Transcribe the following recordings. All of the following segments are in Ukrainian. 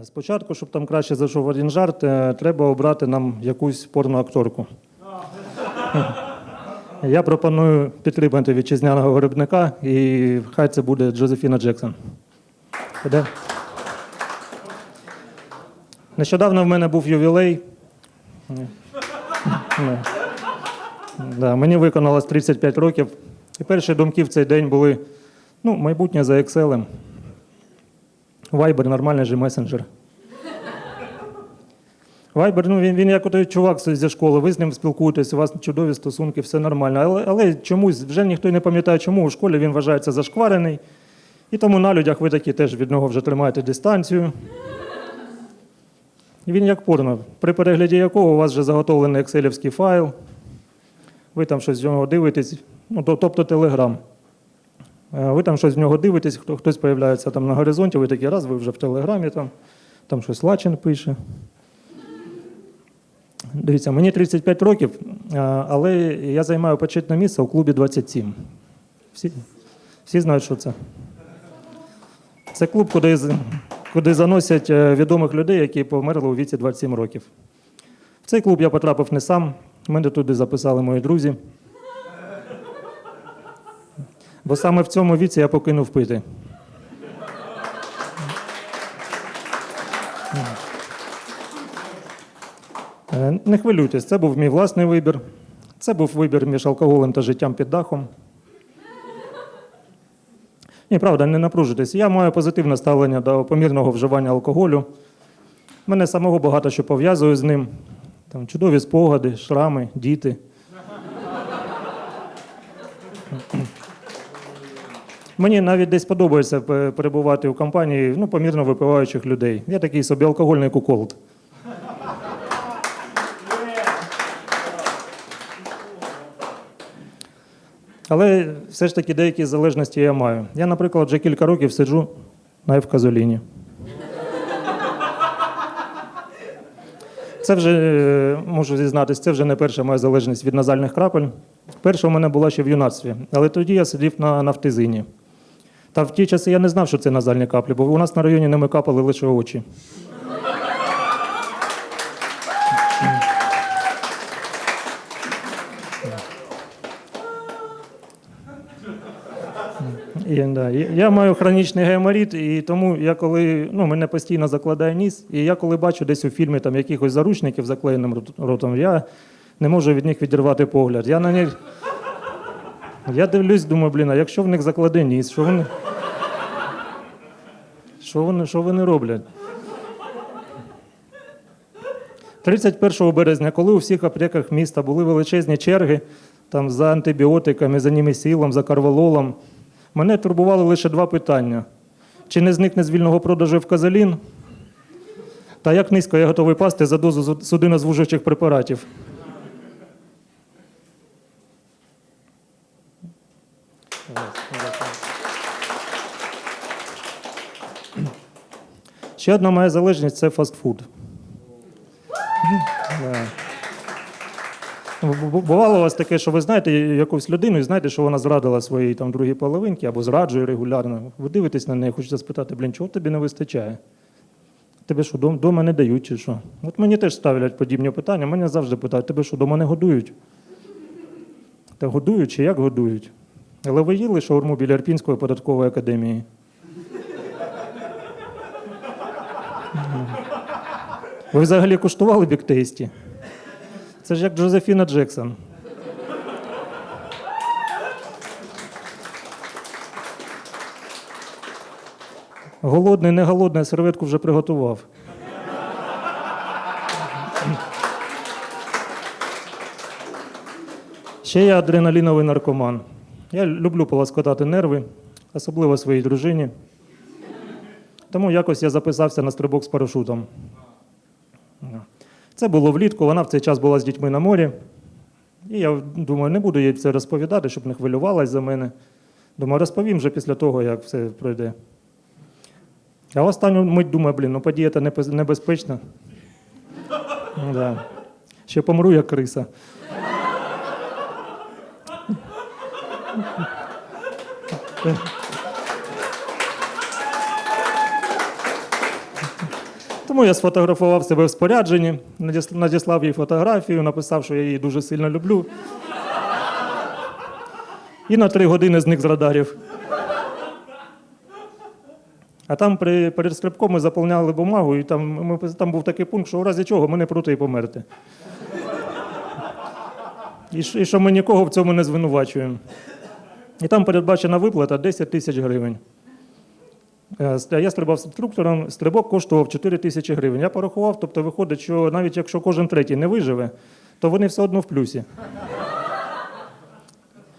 Е, Спочатку, щоб там краще зайшов один жарт, е, треба обрати нам якусь порноакторку. Я пропоную підтримати вітчизняного виробника, і хай це буде Джозефіна Джексон. Іде? Нещодавно в мене був ювілей. Да, мені виконалось 35 років. І перші думки в цей день були: ну, майбутнє за Excel. Viber нормальний же месенджер. Viber, ну він, він як той чувак зі школи, ви з ним спілкуєтесь, у вас чудові стосунки, все нормально. Але, але чомусь вже ніхто не пам'ятає, чому у школі він вважається зашкварений. І тому на людях ви такі теж від нього вже тримаєте дистанцію. І він як порно, при перегляді якого у вас вже заготовлений екселівський файл, ви там щось з нього дивитесь, ну, то- тобто Телеграм. Е, Ви там щось з нього дивитесь, хто, хтось з'являється там на горизонті, ви такі раз, ви вже в Телеграмі, там, там щось Лачин пише. Дивіться, мені 35 років, але я займаю почетне місце у клубі 27. Всі, всі знають, що це. Це клуб, куди, куди заносять е, відомих людей, які померли у віці 27 років. В цей клуб я потрапив не сам, мене туди записали мої друзі. Бо саме в цьому віці я покинув пити. Е, Не хвилюйтесь, це був мій власний вибір. Це був вибір між алкоголем та життям під дахом. Ні, правда, не напружуйтесь. Я маю позитивне ставлення до помірного вживання алкоголю. Мене самого багато що пов'язує з ним. Там чудові спогади, шрами, діти. Мені навіть десь подобається перебувати у компанії ну, помірно випиваючих людей. Я такий собі алкогольний куколд. Але все ж таки деякі залежності я маю. Я, наприклад, вже кілька років сиджу на евказоліні. Це вже е, можу зізнатися, це вже не перша моя залежність від назальних крапель. Перша у мене була ще в юнацтві, але тоді я сидів на нафтизині. Та в ті часи я не знав, що це назальні каплі, бо у нас на районі ними капали лише очі. І, да, я маю хронічний геморит, і тому я коли ну, мене постійно закладає ніс, і я коли бачу десь у фільмі там якихось заручників заклеєним ротом, я не можу від них відірвати погляд. Я на них. Я дивлюсь, думаю, блін, а якщо в них закладе ніс, що вони. Що вони, що вони роблять? 31 березня, коли у всіх аптеках міста були величезні черги там, за антибіотиками, за німесілом, за карвалолом, мене турбували лише два питання: чи не зникне з вільного продажу евказалін? Та як низько я готовий пасти за дозу зу- судинозвужуючих препаратів? Ще одна моя залежність це фастфуд. Бувало у вас таке, що ви знаєте якусь людину і знаєте, що вона зрадила своїй там другій половинці або зраджує регулярно. Ви дивитесь на неї, хочете спитати, блін, чого тобі не вистачає? Тебе що, дом- дома не дають чи що? От мені теж ставлять подібні питання. Мене завжди питають, тебе що, дома не годують? Та годують чи як годують? Але ви їли шаурму біля Ірпінської податкової академії? Ви взагалі куштували біктейсті? Це ж як Джозефіна Джексон. Голодний, не голодний, серветку вже приготував. Ще я адреналіновий наркоман. Я люблю полоскотати нерви, особливо своїй дружині. Тому якось я записався на стрибок з парашутом. Це було влітку, вона в цей час була з дітьми на морі. І я думаю, не буду їй це розповідати, щоб не хвилювалась за мене. Думаю, розповім вже після того, як все пройде. А останню мить думаю, блін, ну подія небезпечна. Ще помру, як криса. Тому я сфотографував себе в спорядженні, надіслав їй фотографію, написав, що я її дуже сильно люблю. І на три години зник з радарів. А там при, перед стрибком ми заповняли бумагу, і там, ми, там був такий пункт, що у разі чого ми не проти і померти. І, і що ми нікого в цьому не звинувачуємо. І там передбачена виплата 10 тисяч гривень. Е, Я стрибав з інструктором, стрибок коштував 4 тисячі гривень. Я порахував, тобто виходить, що навіть якщо кожен третій не виживе, то вони все одно в плюсі.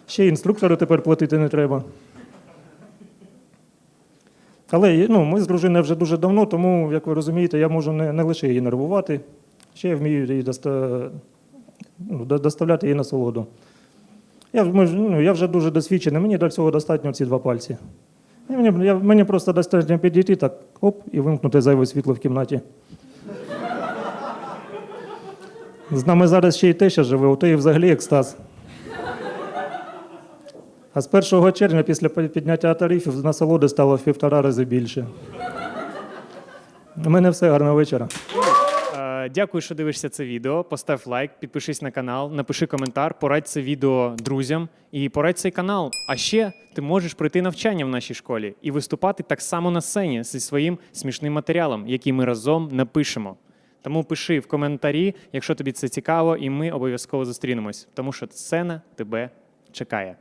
Ще інструктору тепер платити не треба. Але ну, ми з дружиною вже дуже давно, тому, як ви розумієте, я можу не, не лише її нервувати, ще я вмію її доста... ну, до- доставляти їй насолоду. Я, ми ну, я вже дуже досвідчений, мені для цього достатньо ці два пальці. І Мені, я, мені просто достатньо підійти, так, оп, і вимкнути зайве світло в кімнаті. З нами зараз ще й теща живе, у теї взагалі екстаз. А з 1 червня після підняття тарифів насолоди стало в півтора рази більше. У мене все, гарного вечора. Дякую, що дивишся це відео. Постав лайк, підпишись на канал, напиши коментар, порадь це відео друзям і порадь цей канал. А ще ти можеш пройти навчання в нашій школі і виступати так само на сцені зі своїм смішним матеріалом, який ми разом напишемо. Тому пиши в коментарі, якщо тобі це цікаво, і ми обов'язково зустрінемось, тому що сцена тебе чекає.